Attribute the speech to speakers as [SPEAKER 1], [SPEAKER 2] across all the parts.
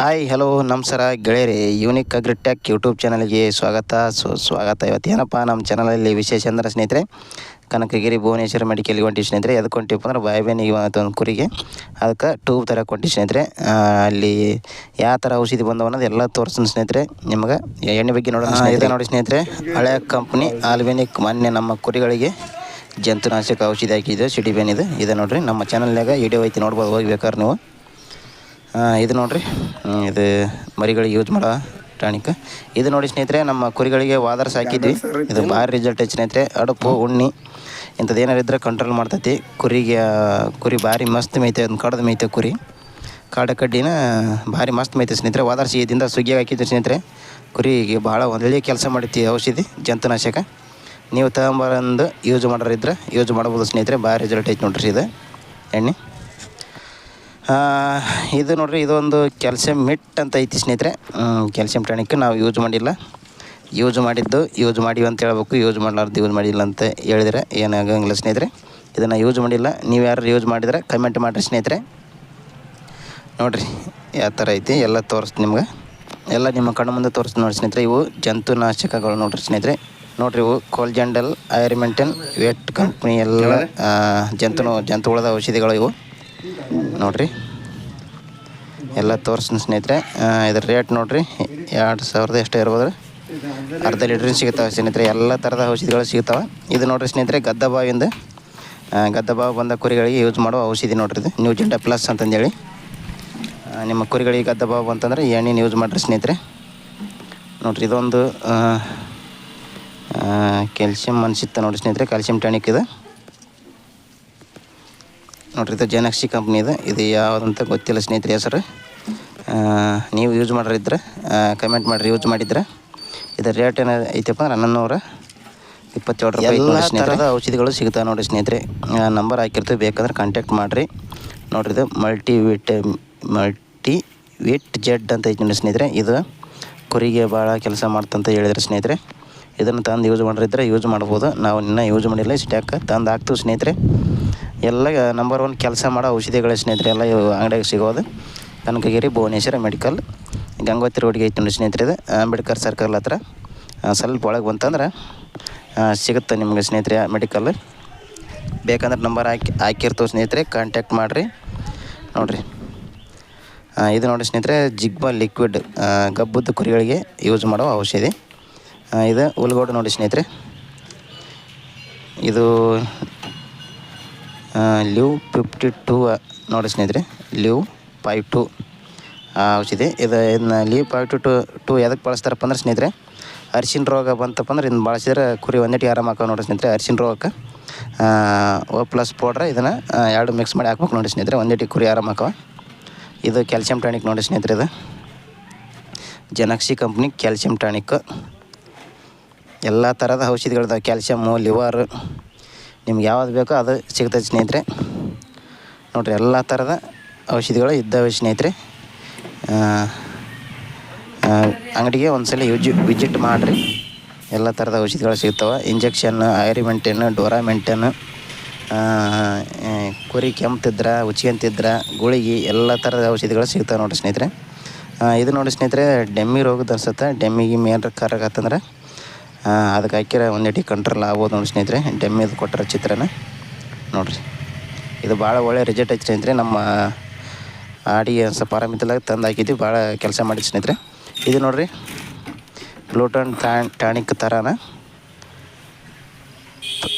[SPEAKER 1] Hi hello ನಮಸ್ಕಾರ ಗೆಳೆಯರಿ unique agritech YouTube ಚಾನಲ್ಗೆ ಸ್ವಾಗತ. ಸೊ ಸ್ವಾಗತ ಇವತ್ತು ಏನಪ್ಪ ನಮ್ಮ ಚಾನಲಲ್ಲಿ ವಿಶೇಷ ಅಂದ್ರೆ ಸ್ನೇಹಿತರೆ ಕನಕಗಿರಿ ಭುವನೇಶ್ವರ ಮೆಡಿಕಲ್ಗೆ ಹೊಂಟಿ ಸ್ನೇಹಿತರೆ. ಅದಕ್ಕೆ ಕೊಂಟಿಪ್ಪ ಅಂದ್ರೆ ಬಾಯಿಬೇನಿಗೆ ಒಂದು ಕುರಿಗೆ. ಅದಕ್ಕೆ ಟ್ಯೂಬ್ ಥರ ಕೊಂಟಿ ಸ್ನೇಹಿತರೆ. ಅಲ್ಲಿ ಯಾವ ಥರ ಔಷಧಿ ಬಂದವ ಅನ್ನೋದು ಎಲ್ಲ ತೋರಿಸ್ತೀನಿ ಸ್ನೇಹಿತರೆ. ನಿಮಗೆ ಎಣ್ಣೆ ಬಗ್ಗೆ ನೋಡೋಣ ಇದೆ. ನೋಡಿ ಸ್ನೇಹಿತರೆ ಹಳೆಯ ಕಂಪ್ನಿ ಆಲ್ಬೆನಿಕ್ ಮೊನ್ನೆ ನಮ್ಮ ಕುರಿಗಳಿಗೆ ಜಂತುನಾಶಕ ಔಷಧಿ ಹಾಕಿದ್ದು ಸಿಡಿ ಬೇನಿದು ಇದು. ಇದೆ ನೋಡಿರಿ ನಮ್ಮ ಚಾನಲ್ನಾಗ ವಿಡಿಯೋ ಐತಿ ನೋಡ್ಬೋದು ಹೋಗಿ ಬೇಕಾದ್ರೆ ನೀವು. ಇದು ನೋಡಿರಿ. ಇದು ಮರಿಗಳಿಗೆ ಯೂಸ್ ಮಾಡೋ ಟಾನಿಕ್ ಇದು ನೋಡಿ ಸ್ನೇಹಿತರೆ, ನಮ್ಮ ಕುರಿಗಳಿಗೆ ವಾದರ್ಸ್ ಹಾಕಿದ್ವಿ. ಇದು ಭಾರಿ ರಿಸಲ್ಟ್ ಐತೆ ಸ್ನೇಹಿತರೆ. ಅಡುಪು, ಉಣ್ಣಿ, ಇಂಥದ್ದು ಏನಾರು ಇದ್ರೆ ಕಂಟ್ರೋಲ್ ಮಾಡ್ತೈತಿ. ಕುರಿಗೆ, ಕುರಿ ಭಾರಿ ಮಸ್ತ್ ಮೇಯ್ತೆ, ಒಂದು ಕಡ್ದು ಮೇಯ್ತೆ ಕುರಿ. ಕಾಡ ಕಡ್ಡಿನ ಭಾರಿ ಮಸ್ತ್ ಮೇಯ್ತೆ ಸ್ನೇಹಿತರೆ. ವಾದರ್ಸ್ ಇದರಿಂದ ಸುಗ್ಗಿ ಹಾಕಿದ್ವಿ ಸ್ನೇಹಿತರೆ. ಕುರಿಗೆ ಭಾಳ ಒಳ್ಳೆಯ ಕೆಲಸ ಮಾಡೈತಿ ಔಷಧಿ, ಜಂತುನಾಶಕ. ನೀವು ತಗೊಂಬರಂದು ಯೂಸ್ ಮಾಡೋರಿದ್ರೆ ಯೂಸ್ ಮಾಡ್ಬೋದು ಸ್ನೇಹಿತರೆ. ಭಾರಿ ರಿಸಲ್ಟ್ ಐತೆ ನೋಡ್ರಿ ಇದು. ಎಣ್ಣೆ. ಇದು ನೋಡ್ರಿ, ಇದೊಂದು ಕ್ಯಾಲ್ಸಿಯಂ ಮಿಟ್ ಅಂತ ಐತಿ ಸ್ನೇಹಿತರೆ. ಕ್ಯಾಲ್ಸಿಯಂ ಟಾನಿಕ್ ನಾವು ಯೂಸ್ ಮಾಡಿಲ್ಲ. ಯೂಸ್ ಮಾಡಿದ್ದು, ಯೂಸ್ ಮಾಡಿವಿ ಅಂತ ಹೇಳ್ಬೇಕು. ಯೂಸ್ ಮಾಡಲಾರ್ದು ಯೂಸ್ ಮಾಡಿಲ್ಲ ಅಂತ ಹೇಳಿದರೆ ಏನಾಗಂಗಿಲ್ಲ ಸ್ನೇಹಿತರೆ. ಇದನ್ನು ಯೂಸ್ ಮಾಡಿಲ್ಲ. ನೀವು ಯಾರು ಯೂಸ್ ಮಾಡಿದ್ರೆ ಕಮೆಂಟ್ ಮಾಡಿರಿ ಸ್ನೇಹಿತರೆ. ನೋಡಿರಿ, ಯಾವ ಥರ ಐತಿ, ಎಲ್ಲ ತೋರಿಸ್ತು ನಿಮ್ಗೆ. ಎಲ್ಲ ನಿಮ್ಮ ಕಣ್ಣು ಮುಂದೆ ತೋರಿಸ್ತು ನೋಡಿ ಸ್ನೇಹಿತರೆ. ಇವು ಜಂತುನಾಶಕಗಳು ನೋಡಿರಿ ಸ್ನೇಹಿತರೆ. ನೋಡಿರಿ ಇವು ಕೋಲ್ಜಂಡಲ್ ಐರ್ಮೆಂಟನ್ ವೇಟ್ ಕಂಪ್ನಿ ಎಲ್ಲ ಜಂತು ಜಂತುಗಳದ ಔಷಧಿಗಳು ಇವು. ನೋಡ್ರಿ. ಎಲ್ಲ ತೋರಿಸ್ತೀನಿ ಸ್ನೇಹಿತರೆ. ಇದ್ರ ರೇಟ್ ನೋಡಿರಿ. ಎರಡು ಸಾವಿರದ ಎಷ್ಟು ಇರ್ಬೋದು ಅರ್ಧ ಲೀಟ್ರ್ ಸಿಗ್ತಾವೆ ಸ್ನೇಹಿತರೆ. ಎಲ್ಲ ಥರದ ಔಷಧಿಗಳು ಸಿಗ್ತಾವೆ ಇದು ನೋಡಿರಿ ಸ್ನೇಹಿತರೆ ಗದ್ದ ಬಾವಿಯಿಂದ ಆ, ಗದ್ದ ಬಾವು ಬಂದ ಕುರಿಗಳಿಗೆ ಯೂಸ್ ಮಾಡೋ ಔಷಧಿ ನೋಡ್ರಿ ಇದು. ನ್ಯೂ ನ್ಯೂಜಿಂಡ ಪ್ಲಸ್ ಅಂತಂದೇಳಿ. ನಿಮ್ಮ ಕುರಿಗಳಿಗೆ ಗದ್ದ ಬಾವು ಅಂತಂದ್ರೆ ಎಣ್ಣೆನ ಯೂಸ್ ಮಾಡಿರಿ ಸ್ನೇಹಿತರೆ. ನೋಡ್ರಿ ಇದೊಂದು ಕ್ಯಾಲ್ಸಿಯಂ ಅನಿಸುತ್ತೆ ನೋಡಿರಿ ಸ್ನೇಹಿತರೆ. ಕ್ಯಾಲ್ಸಿಯಂ ಟಾನಿಕ್ ಇದು. ನೋಡ್ರಿ ಇದು ಜನಕ್ಷಿ ಕಂಪ್ನಿ ಇದು. ಇದು ಯಾವುದಂತ ಗೊತ್ತಿಲ್ಲ ಸ್ನೇಹಿತರೆ ಹೆಸರು. ನೀವು ಯೂಸ್ ಮಾಡಿರಿದ್ರೆ ಕಮೆಂಟ್ ಮಾಡಿರಿ ಯೂಸ್ ಮಾಡಿದ್ರೆ. ಇದರ ರೇಟ್ ಏನ ಐತಪ್ಪ ಅಂದ್ರೆ ಹನ್ನೊಂದು ಇಪ್ಪತ್ತೇಳು ರೂಪಾಯಿ ಥರದ ಔಷಧಿಗಳು ಸಿಗ್ತಾವೆ ನೋಡಿ ಸ್ನೇಹಿತರೆ. ನಂಬರ್ ಹಾಕಿರ್ತೀವಿ ಬೇಕಂದ್ರೆ ಕಾಂಟ್ಯಾಕ್ಟ್ ಮಾಡಿರಿ. ನೋಡ್ರಿ ಇದು multi vit multi vit Z ಅಂತ ಐತಿ ನೋಡಿ ಸ್ನೇಹಿತರೆ. ಇದು ಕುರಿಗೆ ಭಾಳ ಕೆಲಸ ಮಾಡ್ತಂತ ಹೇಳಿದ್ರೆ ಸ್ನೇಹಿತರೆ. ಇದನ್ನು ತಂದು ಯೂಸ್ ಮಾಡಿರಿದ್ರೆ ಯೂಸ್ ಮಾಡ್ಬೋದು. ನಾವು ಇನ್ನೂ ಯೂಸ್ ಮಾಡಿಲ್ಲ ಸ್ಟ್ಯಾಕ್ ತಂದು ಹಾಕ್ತೀವಿ ಸ್ನೇಹಿತರೆ. ಎಲ್ಲ ನಂಬರ್ ಒನ್ ಕೆಲಸ ಮಾಡೋ ಔಷಧಿಗಳ ಸ್ನೇಹಿತರೆ. ಎಲ್ಲ ಅಂಗಡಿಯಾಗ ಸಿಗೋದು. ಕನಕಗಿರಿ ಭುವನೇಶ್ವರ ಮೆಡಿಕಲ್, ಗಂಗೋತ್ರಿ ರೋಡ್ಗೆ ಐತಿ ನೋಡಿ ಸ್ನೇಹಿತರೆ ಇದು. ಅಂಬೇಡ್ಕರ್ ಸರ್ಕಲ್ ಹತ್ರ ಸ್ವಲ್ಪ ಒಳಗೆ ಬಂತಂದ್ರೆ ಸಿಗುತ್ತೆ ನಿಮಗೆ ಸ್ನೇಹಿತರೆ ಮೆಡಿಕಲ್. ಬೇಕಂದ್ರೆ ನಂಬರ್ ಹಾಕಿ, ಹಾಕಿರ್ತೀವಿ ಸ್ನೇಹಿತರೆ ಕಾಂಟ್ಯಾಕ್ಟ್ ಮಾಡಿರಿ. ನೋಡಿರಿ. ಇದು ನೋಡಿ ಸ್ನೇಹಿತರೆ, ಜಿಗ್ಬಾ ಲಿಕ್ವಿಡ್ ಗಬ್ಬುದ್ದು ಕುರಿಗಳಿಗೆ ಯೂಸ್ ಮಾಡೋ ಔಷಧಿ ಇದು. ಉಲ್ಗೋಡು ನೋಡಿ ಸ್ನೇಹಿತರೆ. ಇದು ಲಿವ್ ಫಿಫ್ಟಿ ಟೂ ನೋಡಿ ಸ್ನೇಹಿತರೆ, ಲಿವ್ ಫೈವ್ ಟು ಔಷಧಿ. ಇದು ಇದನ್ನ Liv five two two two ಎದಕ್ಕೆ ಬಳಸ್ತಾರಪ್ಪ ಅಂದ್ರೆ ಸ್ನೇಹಿತರೆ, ಅರಿಶಿನ ರೋಗ ಬಂತಪ್ಪ ಅಂದ್ರೆ ಇದನ್ನ ಬಳಸಿದ್ರೆ ಕುರಿ ಒಂದೇಟಿ ಆರಾಮ ಹಾಕೋ ನೋಡಿ ಸ್ನೇಹಿತರೆ, ಅರಿಶಿನ ರೋಗಕ್ಕೆ. ಓ ಪ್ಲಸ್ ಪೌಡ್ರ್ ಇದನ್ನು ಎರಡು ಮಿಕ್ಸ್ ಮಾಡಿ ಹಾಕ್ಬೇಕು ನೋಡಿ ಸ್ನೇಹಿತರೆ ಒಂದೇಟಿ ಕುರಿ ಆರಾಮ ಹಾಕೋ ಇದು ಕ್ಯಾಲ್ಸಿಯಂ ಟಾನಿಕ್ ನೋಡಿ ಸ್ನೇಹಿತರೆ ಇದು. ಜನಕ್ಷಿ ಕಂಪ್ನಿ ಕ್ಯಾಲ್ಸಿಯಂ ಟಾನಿಕ್ ಎಲ್ಲ ಥರದ ಔಷಧಿಗಳಿದಾವೆ. ಕ್ಯಾಲ್ಸಿಯಮ್ಮು ಲಿವರ್ ನಿಮ್ಗೆ ಯಾವ್ದು ಬೇಕೋ ಅದು ಸಿಗ್ತದೆ ಸ್ನೇಹಿತರೆ. ನೋಡಿರಿ, ಎಲ್ಲ ಥರದ ಔಷಧಿಗಳು ಇದ್ದಾವೆ ಸ್ನೇಹಿತರೆ. ಆ, ಒಂದು ಅಂಗಡಿಗೆ ಒಂದ್ಸಲ ಯೂಜ್ ವಿಸಿಟ್ ಮಾಡಿರಿ. ಎಲ್ಲ ಥರದ ಔಷಧಿಗಳು ಸಿಗ್ತಾವೆ. ಇಂಜೆಕ್ಷನ್ ಐರಿಮೆಂಟೇನ್ ಡೋರಾಮೆಂಟೇನ್ ಕುರಿ ಕೆಮ್ತಿದ್ರ ಉಚ್ಕೊಂತಿದ್ರ ಗುಳಿಗೆ ಎಲ್ಲ ಥರದ ಔಷಧಿಗಳು ಸಿಗ್ತಾವೆ ನೋಡಿರಿ ಸ್ನೇಹಿತರೆ. ಇದು ನೋಡಿ ಸ್ನೇಹಿತರೆ ಡೆಮ್ಮಿ ರೋಗದ ಅನ್ಸುತ್ತೆ. ಡೆಮ್ಮಿಗೆ ಮೇನ್ ಕರಗತ್ತಂದ್ರೆ ಅದಕ್ಕೆ ಹಾಕಿರ ಒಂದೇಟಿ ಕಂಟ್ರೋಲ್ ಆಗ್ಬೋದು ನೋಡಿ ಸ್ನೇಹಿತರೆ. ಡೆಮ್ಮಿದು ಕೊಟ್ಟಿರೋ ಚಿತ್ರನ ನೋಡಿರಿ. ಇದು ಭಾಳ ಒಳ್ಳೆ ರಿಸಲ್ಟ್ ಐತೆ ಸ್ನೇಹಿತರೆ. ನಮ್ಮ ಆಡಿಗೆ ಸ್ವಲ್ಪ ಆರಾಮಿದ್ದಲಾಗ ತಂದು ಹಾಕಿದ್ವಿ ಭಾಳ ಕೆಲಸ ಮಾಡಿ ಸ್ನೇಹಿತರೆ. ಇದು ನೋಡಿರಿ ಗ್ಲೂಟನ್ ಟಾನಿಕ್ ಥರನ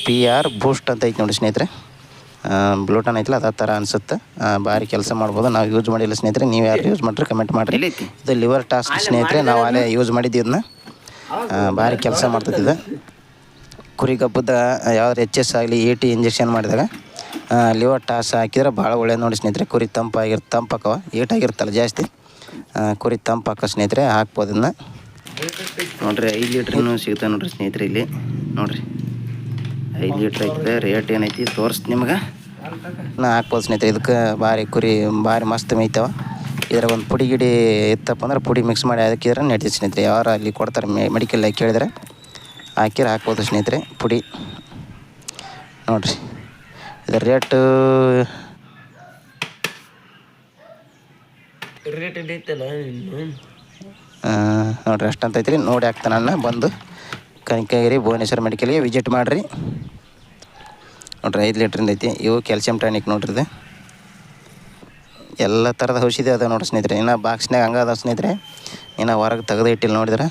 [SPEAKER 1] ಪಿ ಆರ್ ಬೂಸ್ಟ್ ಅಂತ ಐತಿ ನೋಡಿ ಸ್ನೇಹಿತರೆ. ಬ್ಲೂಟನ್ ಐತಲ್ಲ ಅದೇ ಥರ ಅನಿಸುತ್ತೆ. ಭಾರಿ ಕೆಲಸ ಮಾಡ್ಬೋದು. ನಾವು ಯೂಸ್ ಮಾಡಿಲ್ಲ ಸ್ನೇಹಿತರೆ ನೀವು ಯಾರು ಯೂಸ್ ಮಾಡಿರಿ. ಕಮೆಂಟ್ ಮಾಡಿರಿ ಇದು ಲಿವರ್ ಟಾಸ್ಕ್ ಸ್ನೇಹಿತರೆ ನಾವು ಅಲ್ಲೇ ಯೂಸ್ ಮಾಡಿದ್ದೀವಿ ಇದನ್ನ ಭಾರಿ ಕೆಲಸ ಮಾಡ್ತದೆ ಇದು ಕುರಿ ಗಬ್ಬದ ಯಾವ್ದು ಎಚ್ ಎಸ್ ಆಗಲಿ ಎ ಟಿ ಇಂಜೆಕ್ಷನ್ ಮಾಡಿದಾಗ. ಲಿವರ್ ಟಾಸ್ ಹಾಕಿದ್ರೆ ಭಾಳ ಒಳ್ಳೇದು ನೋಡಿ ಸ್ನೇಹಿತರೆ. ಕುರಿ ತಂಪಾಗಿರ್ ತಂಪಾಕವ ಏಟಾಗಿರ್ತಲ್ಲ ಜಾಸ್ತಿ. ಕುರಿ ತಂಪಾಕ ಸ್ನೇಹಿತರೆ, ಹಾಕ್ಬೋದು ಇದನ್ನ ನೋಡ್ರಿ, ಐದು ಲೀಟ್ರೂ ಸಿಗ್ತಾವೆ ನೋಡ್ರಿ ಸ್ನೇಹಿತರೆ ಇಲ್ಲಿ. ನೋಡ್ರಿ, ಐದು ಲೀಟ್ರ್ ಐತೆ ರೇಟ್ ಏನೈತಿ ತೋರಿಸ್ತು ನಿಮ್ಗೆ. ನಾ ಹಾಕ್ಬೋದು ಸ್ನೇಹಿತರೆ, ಇದಕ್ಕೆ ಭಾರಿ ಕುರಿ, ಭಾರಿ ಮಸ್ತ್ ಮೇಯ್ತವ. ಇದರ ಒಂದು ಪುಡಿ ಗಿಡಿ ಇತ್ತಪ್ಪ ಅಂದ್ರೆ ಪುಡಿ ಮಿಕ್ಸ್ ಮಾಡಿ ಹಾಕಿದ್ರೆ ನಡೀತದೆ ಸ್ನೇಹಿತರೆ. ಯಾರು ಅಲ್ಲಿ ಕೊಡ್ತಾರೆ ಮೆಡಿಕಲ್ ಕೇಳಿದ್ರೆ ಹಾಕಿದ್ರೆ ಹಾಕ್ಬೋದು ಸ್ನೇಹಿತರೆ ಪುಡಿ. ನೋಡಿರಿ. ಇದರ ರೇಟ್
[SPEAKER 2] ರೇಟ್
[SPEAKER 1] ಆ, ನೋಡ್ರಿ ಅಷ್ಟಂತ ಐತ್ರಿ. ನೋಡಿ ಹಾಕ್ತಾನಣ್ಣ ಬಂದು ಕನಕಗಿರಿ ಭುವನೇಶ್ವರ ಮೆಡಿಕಲ್ಗೆ ವಿಸಿಟ್ ಮಾಡಿರಿ. ನೋಡ್ರಿ ಐದು ಲೀಟ್ರಿಂದ ಐತಿ. ಇವು ಕ್ಯಾಲ್ಸಿಯಂ ಟಾನಿಕ್ ನೋಡ್ರಿ ಇದು. ಎಲ್ಲ ಥರದ ಔಷಧಿ ಅದ ನೋಡಿ ಸ್ನೇಹಿತರೆ. ಇನ್ನು ಬಾಕ್ಸ್ನಾಗ ಹಂಗೆ ಅದಾವೆ ಸ್ನೇಹಿತರೆ. ಇನ್ನು ಹೊರಗೆ ತೆಗೆದು ಇಟ್ಟಿಲ್ಲ ನೋಡಿದ್ರೆ.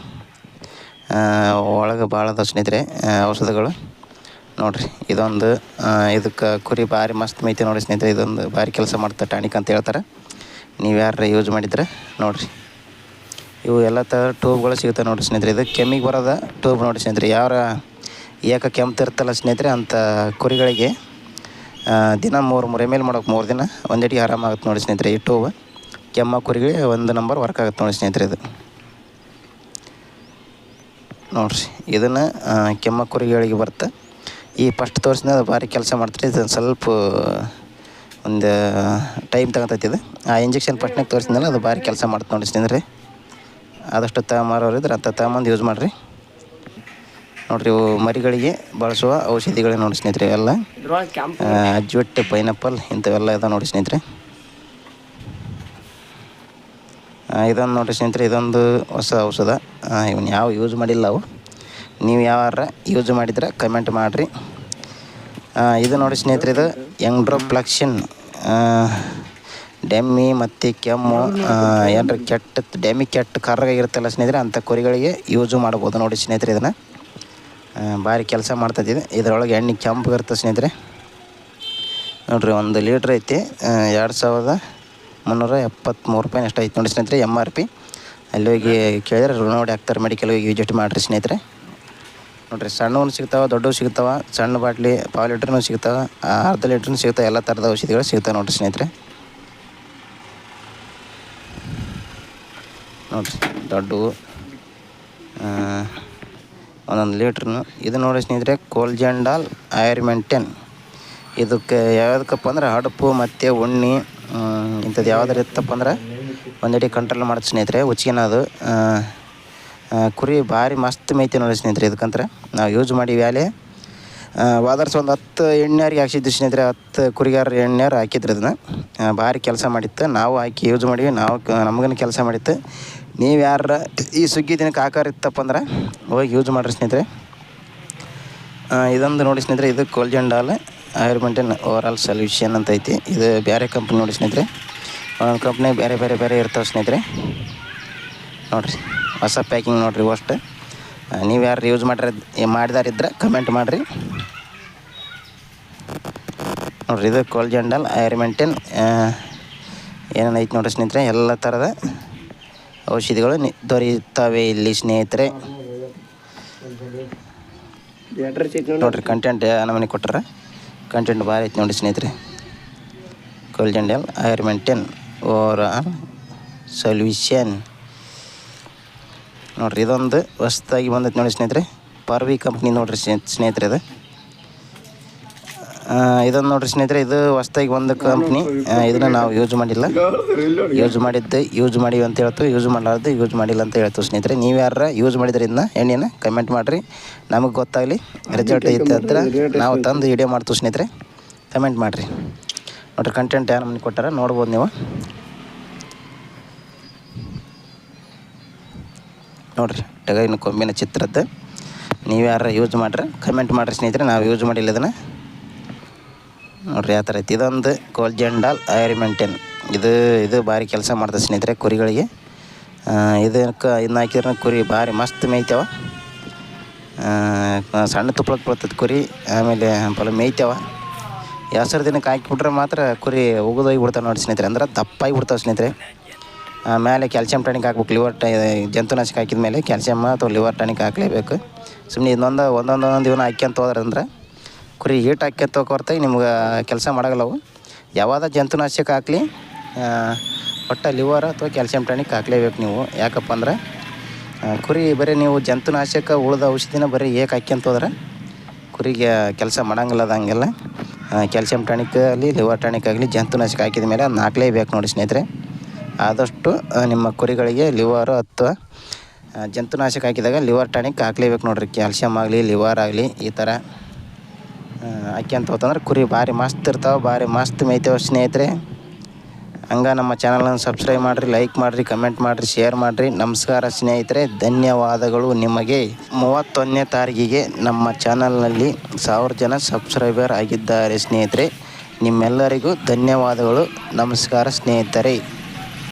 [SPEAKER 1] ಒಳಗೆ ಭಾಳ ಅದಾವೆ ಸ್ನೇಹಿತರೆ ಔಷಧಗಳು. ನೋಡ್ರಿ, ಇದೊಂದು ಇದಕ್ಕೆ ಕುರಿ ಭಾರಿ ಮಸ್ತ್ ಮೈತಿ ನೋಡಿ ಸ್ನೇಹಿತರೆ, ಇದೊಂದು ಭಾರಿ ಕೆಲಸ ಮಾಡ್ತಾರೆ ಟಾನಿಕ್ ಅಂತ ಹೇಳ್ತಾರೆ. ನೀವು ಯಾರು ಯೂಸ್ ಮಾಡಿದ್ರೆ ನೋಡಿರಿ. ಇವು ಎಲ್ಲ ಥರ ಟ್ಯೂಬ್ಗಳು ಸಿಗುತ್ತೆ ನೋಡಿ ಸ್ನೇಹಿತರೆ, ಇದು ಕೆಮ್ಮಿಗೆ ಬರೋದ ಟ್ಯೂಬ್ ನೋಡಿ ಸ್ನೇಹಿತರೆ, ಯಾರ ಏಕ ಕೆಮ್ತಿರ್ತಲ್ಲ ಸ್ನೇಹಿತರೆ ಅಂಥ ಕುರಿಗಳಿಗೆ ದಿನ ಮೂರು ಮೂರು ಎಂ ಎಲ್ ಮಾಡೋಕೆ ಮೂರು ದಿನ ಒಂದೇಟಿಗೆ ಆರಾಮಾಗುತ್ತೆ ನೋಡಿ ಸ್ನೇಹಿತರೆ, ಈ ಟ್ಯೂಬ್. ಕೆಮ್ಮ ಕುರಿಗೆ ಒಂದು ನಂಬರ್ ವರ್ಕ್ ಆಗುತ್ತೆ ನೋಡಿ ಸ್ನೇಹಿತರೆ, ಇದು. ನೋಡಿರಿ, ಇದನ್ನು ಕೆಮ್ಮ ಕುರಿಗಳಿಗೆ ಬರುತ್ತೆ ಈ ಫಸ್ಟ್ ತೋರಿಸಿದ ಭಾರಿ ಕೆಲಸ ಮಾಡ್ತಾರೆ ಇದು ಸ್ವಲ್ಪ, ಒಂದು ಟೈಮ್ ತಗೊತೈತಿ ಇದು. ಆ ಇಂಜೆಕ್ಷನ್ ಫಸ್ಟ್ನಾಗ ತೋರಿಸಿದ್ನಲ್ಲ, ಅದು ಭಾರಿ ಕೆಲಸ ಮಾಡುತ್ತೆ ನೋಡಿ ಸ್ನೇಹಿತರೆ. ಆದಷ್ಟು ತಗೊಂಬರೋರು ಇದ್ರೆ ಅಂಥ ತಗೊಂಬಂದು ಯೂಸ್ ಮಾಡಿರಿ. ನೋಡಿರಿ ಇವು ಮರಿಗಳಿಗೆ ಬಳಸುವ ಔಷಧಿಗಳೇ ನೋಡಿ ಸ್ನೇಹಿತರೆ
[SPEAKER 2] ಕ್ಯಾಂಪ್
[SPEAKER 1] ಅಜ್ವಟ್ ಪೈನಾಪಲ್ ಇಂಥವೆಲ್ಲ ಇದಾವೆ ನೋಡಿ ಸ್ನೇಹಿತರೆ. ಇದೊಂದು ನೋಡಿ ಸ್ನೇಹಿತರೆ, ಇದೊಂದು ಹೊಸ ಔಷಧ. ಇವನ್ನ ಯಾವ ಯೂಸ್ ಮಾಡಿಲ್ಲ ಅವು. ನೀವು ಯಾವಾರ ಯೂಸ್ ಮಾಡಿದ್ರೆ ಕಮೆಂಟ್ ಮಾಡಿರಿ. ಇದು ನೋಡಿ ಸ್ನೇಹಿತರೆ, ಇದು ಎಂಡ್ರೋಪ್ಲಕ್ಷನ್ ಡೆಮ್ಮಿ ಮತ್ತು ಕೆಮ್ಮು ಏನಾರು ಕೆಟ್ಟ, ಡೆಮ್ಮಿ ಕೆಟ್ಟ ಕರ್ರಾಗಿರುತ್ತಲ್ಲ ಸ್ನೇಹಿತರೆ ಅಂಥ ಕುರಿಗಳಿಗೆ ಯೂಸು ಮಾಡ್ಬೋದು ನೋಡಿ ಸ್ನೇಹಿತರೆ ಇದನ್ನು. ಭಾರಿ ಕೆಲಸ ಮಾಡ್ತೈತಿದೆ ಇದರೊಳಗೆ ಎಣ್ಣೆ ಕೆಂಪು ಇರುತ್ತೆ ಸ್ನೇಹಿತರೆ. ನೋಡಿರಿ, ಒಂದು ಲೀಟ್ರ್ ಐತಿ. ಎರಡು ಸಾವಿರದ ಮುನ್ನೂರ ಎಪ್ಪತ್ತ್ಮೂರು ರೂಪಾಯಿ ಅಷ್ಟು ಐತೆ ನೋಡಿ ಸ್ನೇಹಿತರೆ ಎಂ ಆರ್ ಪಿ ಅಲ್ಲಿ ಹೋಗಿ ಕೇಳಿದ್ರೆ ನೋಡಿ ಹಾಕ್ತಾರೆ ಮೆಡಿಕಲ್ ಹೋಗಿ ವಿಸಿಟ್ ಮಾಡಿರಿ ಸ್ನೇಹಿತರೆ. ನೋಡ್ರಿ ಸಣ್ಣವನು ಸಿಗ್ತಾವೆ, ದೊಡ್ಡವು ಸಿಗ್ತಾವೆ, ಸಣ್ಣ ಬಾಟ್ಲಿ, ಪಾವು ಲೀಟ್ರ್ನೂ ಸಿಗ್ತಾವೆ ಅರ್ಧ ಲೀಟ್ರ್ನೂ ಸಿಗ್ತಾವೆ, ಎಲ್ಲ ಥರದ ಔಷಧಿಗಳು ಸಿಗ್ತಾವೆ ನೋಡ್ರಿ ಸ್ನೇಹಿತರೆ. ನೋಡ್ರಿ ದೊಡ್ಡವು ಒಂದೊಂದು ಲೀಟ್ರ್ನು ಇದು ನೋಡಿ ಸ್ನೇಹಿತರೆ ಕೋಲ್ಜೆಂಡಾಲ್ ಆಯರ್ಮೆಂಟೆನ್ ಇದಕ್ಕೆ ಯಾವುದಕ್ಕಪ್ಪ ಅಂದ್ರೆ ಹಡಪು, ಮತ್ತು ಉಣ್ಣಿ ಇಂಥದ್ದು ಯಾವ್ದಾರು ಇತ್ತಪ್ಪ ಅಂದ್ರೆ ಒಂದೆಡೆ ಕಂಟ್ರೋಲ್ ಮಾಡುತ್ತೆ ಸ್ನೇಹಿತರೆ ಅದು ಕುರಿ ಭಾರಿ ಮಸ್ತ್ ಮೈತಿ ನೋಡಿ ಸ್ನೇಹಿತರೆ. ಇದಕ್ಕಂದ್ರೆ ನಾವು ಯೂಸ್ ಮಾಡೀವಿ ಅಲ್ಲಿ ವಾದರ್ಸ್ ಒಂದು ಹತ್ತು ಎಣ್ಣೆಯವ್ರಿಗೆ ಹಾಕ್ಸಿದ್ವಿ ಸ್ನೇಹಿತರೆ. ಹತ್ತು ಕುರಿಗಾರ ಎಣ್ಣೆಯವ್ರು ಹಾಕಿದ್ರು ಅದನ್ನು. ಭಾರಿ ಕೆಲಸ ಮಾಡಿತ್ತು. ನಾವು ಹಾಕಿ ಯೂಸ್ ಮಾಡೀವಿ ನಾವು ನಮಗನ್ನು ಕೆಲಸ ಮಾಡಿತ್ತು. ನೀವು ಯಾರ ಈ ಸುಗ್ಗಿ ದಿನಕ್ಕೆ ಆಕಾರ ಇತ್ತಪ್ಪ ಅಂದ್ರೆ ಹೋಗಿ ಯೂಸ್ ಮಾಡಿರಿ ಸ್ನೇಹಿತರೆ. ಇದೊಂದು ನೋಡಿ ಸ್ನೇಹಿತರೆ, ಇದು ಕೋಲ್ಜೆಂಡಾಲ್ ಆಯುರ್ಮೆಂಟನ್ ಆಲ್ ಸೊಲ್ಯೂಷನ್ ಅಂತ ಐತಿ. ಇದು ಬೇರೆ ಕಂಪ್ನಿ ನೋಡಿ ಸ್ನೇಹಿತರೆ. ಒಂದೊಂದು ಕಂಪ್ನಿ ಬೇರೆ ಬೇರೆ ಬೇರೆ ಇರ್ತಾವೆ ಸ್ನೇಹಿತರೆ. ನೋಡಿರಿ. ಹೊಸ ಪ್ಯಾಕಿಂಗ್ ನೋಡಿರಿ ಅಷ್ಟು. ನೀವು ಯಾರು ಯೂಸ್ ಮಾಡ್ರಿ ಮಾಡಿದಾರಿದ್ರೆ ಕಮೆಂಟ್ ಮಾಡಿರಿ. ನೋಡಿರಿ ಇದು ಕೋಲ್ ಜಂಡಲ್ ಐರ್ಮೆಂಟನ್ ಏನೇನು ಐತೆ ನೋಡಿರಿ ಸ್ನೇಹಿತರೆ, ಎಲ್ಲ ಥರದ ಔಷಧಿಗಳು ದೊರೆಯುತ್ತವೆ ಇಲ್ಲಿ ಸ್ನೇಹಿತರೆ. ನೋಡ್ರಿ ಕಂಟೆಂಟ್ ನಮ್ಮನೆ ಕೊಟ್ಟರೆ. ಕಂಟೆಂಟ್ ಭಾರಿ ಐತೆ ನೋಡಿ ಸ್ನೇಹಿತರೆ. ಕೋಲ್ ಜಂಡಲ್ ಏರ್ ಮೆಂಟೇನ್ ಓವರ್ ಸೊಲ್ಯೂಷನ್ ನೋಡ್ರಿ, ಇದೊಂದು ಹೊಸ್ದಾಗಿ ಬಂದೈತೆ ನೋಡಿ ಸ್ನೇಹಿತರೆ. ಪಾರ್ವಿ ಕಂಪ್ನಿ ನೋಡ್ರಿ ಸ್ನೇ- ಸ್ನೇಹಿತರೆ ಇದು. ಇದೊಂದು ನೋಡ್ರಿ ಸ್ನೇಹಿತರೆ, ಇದು ಹೊಸ್ದಾಗಿ ಬಂದ ಕಂಪ್ನಿ ಇದನ್ನ ನಾವು ಯೂಸ್ ಮಾಡಿಲ್ಲ. ಯೂಸ್ ಮಾಡಿದ್ದು ಯೂಸ್ ಮಾಡಿವಿ ಅಂತ ಹೇಳ್ತು. ಯೂಸ್ ಮಾಡಲಾರ್ದು ಯೂಸ್ ಮಾಡಿಲ್ಲ ಅಂತ ಹೇಳ್ತು ಸ್ನೇಹಿತರೆ. ನೀವು ಯಾರ ಯೂಸ್ ಮಾಡಿದ್ರೆ ಇದನ್ನ, ಎಣ್ಣೆನ ಕಮೆಂಟ್ ಮಾಡಿರಿ. ನಮಗೆ ಗೊತ್ತಾಗಲಿ ರಿಸಲ್ಟ್ ಐತೆ ಅಂತ ನಾವು ತಂದು ವಿಡಿಯೋ ಮಾಡ್ತೀವಿ ಸ್ನೇಹಿತರೆ. ಕಮೆಂಟ್ ಮಾಡಿರಿ. ನೋಡ್ರಿ ಕಂಟೆಂಟ್ ಯಾರು ಮನೆ ಕೊಟ್ಟಾರ ನೋಡ್ಬೋದು ನೀವು. ನೋಡ್ರಿ ಟಗರಿನ ಕೊಂಬಿನ ಚಿತ್ರದ್ದು. ನೀವು ಯಾರು ಯೂಸ್ ಮಾಡ್ರಿ ಕಮೆಂಟ್ ಮಾಡಿರಿ ಸ್ನೇಹಿತರೆ, ನಾವು ಯೂಸ್ ಮಾಡಿಲ್ಲ ಇದನ್ನು. ನೋಡ್ರಿ ಯಾವ ಥರ ಐತಿ. ಇದೊಂದು ಕೋಲ್ಜೆಂಡಾಲ್ ಮೆಂಟೇನ್ ಇದು ಇದು ಭಾರಿ ಕೆಲಸ ಮಾಡ್ತದೆ ಸ್ನೇಹಿತರೆ ಕುರಿಗಳಿಗೆ. ಇದಕ್ಕೆ ಇದನ್ನ ಹಾಕಿದ್ರೆ ಕುರಿ ಭಾರಿ ಮಸ್ತ್ ಮೇಯ್ತಾವ. ಸಣ್ಣ ತುಪ್ಪಳಕ್ಕೆ ಬರ್ತದೆ ಕುರಿ, ಆಮೇಲೆ ಫಲ ಮೇಯ್ತಾವ. ಹೆಸರು ದಿನಕ್ಕೆ ಹಾಕಿಬಿಟ್ರೆ ಮಾತ್ರ ಕುರಿ ಉಗಿದೋಗಿ ಬಿಡ್ತಾವೆ ನೋಡಿ ಸ್ನೇಹಿತರೆ. ಅಂದ್ರೆ ದಪ್ಪಾಗಿ ಬಿಡ್ತಾವೆ ಸ್ನೇಹಿತರೆ. ಆಮೇಲೆ ಕ್ಯಾಲ್ಸಿಯಂ ಟಾನಿಕ್ ಹಾಕ್ಬೇಕು. ಲಿವರ್ ಟ ಜಂತುನಾಶಕ ಹಾಕಿದ ಮೇಲೆ ಕ್ಯಾಲ್ಸಿಯಮ್ ಅಥವಾ ಲಿವರ್ ಟಾನಿಕ್ ಹಾಕಲೇಬೇಕು. ಸುಮ್ಮನೆ ಇನ್ನೊಂದು ಒಂದೊಂದು ಒಂದೊಂದು ಇವನ್ನ ಹಾಕ್ಯಂತ ಹೋದ್ರಂದ್ರೆ ಕುರಿ ಹೀಟ್ ಹಾಕ್ಯಂತ ಹೊರತಾಗಿ ನಿಮ್ಗೆ ಕೆಲಸ ಮಾಡಲ್ಲ ಅವು. ಯಾವಾಗ ಜಂತುನಾಶಕ ಹಾಕಲಿ ಒಟ್ಟು ಲಿವರ್ ಅಥವಾ ಕ್ಯಾಲ್ಸಿಯಂ ಟಾನಿಕ್ ಹಾಕ್ಲೇಬೇಕು ನೀವು. ಯಾಕಪ್ಪ ಅಂದ್ರೆ ಕುರಿ ಬರೀ ನೀವು ಜಂತುನಾಶಕ, ಉಳಿದ ಔಷಧಿನ ಬರೀ ಏಕೆ ಹಾಕ್ಯಂತ ಹೋದ್ರೆ, ಕುರಿಗೆ ಕೆಲಸ ಮಾಡಂಗಿಲ್ಲ ಅದು ಹಂಗೆಲ್ಲ. ಕ್ಯಾಲ್ಸಿಯಂ ಟಾನಿಕ್ ಆಗಲಿ ಲಿವರ್ ಟಾನಿಕ್ ಆಗಲಿ ಜಂತುನಾಶಕ ಹಾಕಿದ ಮೇಲೆ ಅದನ್ನ ಹಾಕ್ಲೇಬೇಕು ನೋಡಿ ಸ್ನೇಹಿತರೆ. ಆದಷ್ಟು ನಿಮ್ಮ ಕುರಿಗಳಿಗೆ ಲಿವರು ಅಥವಾ ಜಂತುನಾಶಕ ಹಾಕಿದಾಗ ಲಿವರ್ ಟಾನಿಕ್ ಹಾಕ್ಲೇಬೇಕು ನೋಡ್ರಿ. ಕ್ಯಾಲ್ಸಿಯಮ್ ಆಗಲಿ, ಲಿವರ್ ಆಗಲಿ, ಈ ಥರ. ಹಾಕ್ಯಂತ ಕುರಿ ಭಾರಿ ಮಸ್ತ್ ಇರ್ತಾವೆ, ಭಾರಿ ಮಸ್ತ್ ಮೇಯ್ತೇವೆ ಸ್ನೇಹಿತರೆ. ಹಂಗೆ ನಮ್ಮ ಚಾನಲನ್ನು ಸಬ್ಸ್ಕ್ರೈಬ್ ಮಾಡಿರಿ ಲೈಕ್ ಮಾಡಿರಿ ಕಮೆಂಟ್ ಮಾಡಿರಿ ಶೇರ್ ಮಾಡಿರಿ. ನಮಸ್ಕಾರ ಸ್ನೇಹಿತರೆ, ಧನ್ಯವಾದಗಳು ನಿಮಗೆ. ಮೂವತ್ತೊಂದನೇ ತಾರೀಕಿಗೆ ನಮ್ಮ ಚಾನಲ್ನಲ್ಲಿ ಸಾವಿರ ಜನ ಸಬ್ಸ್ಕ್ರೈಬರ್ ಆಗಿದ್ದಾರೆ ಸ್ನೇಹಿತರೆ. ನಿಮ್ಮೆಲ್ಲರಿಗೂ ಧನ್ಯವಾದಗಳು. ನಮಸ್ಕಾರ ಸ್ನೇಹಿತರೆ.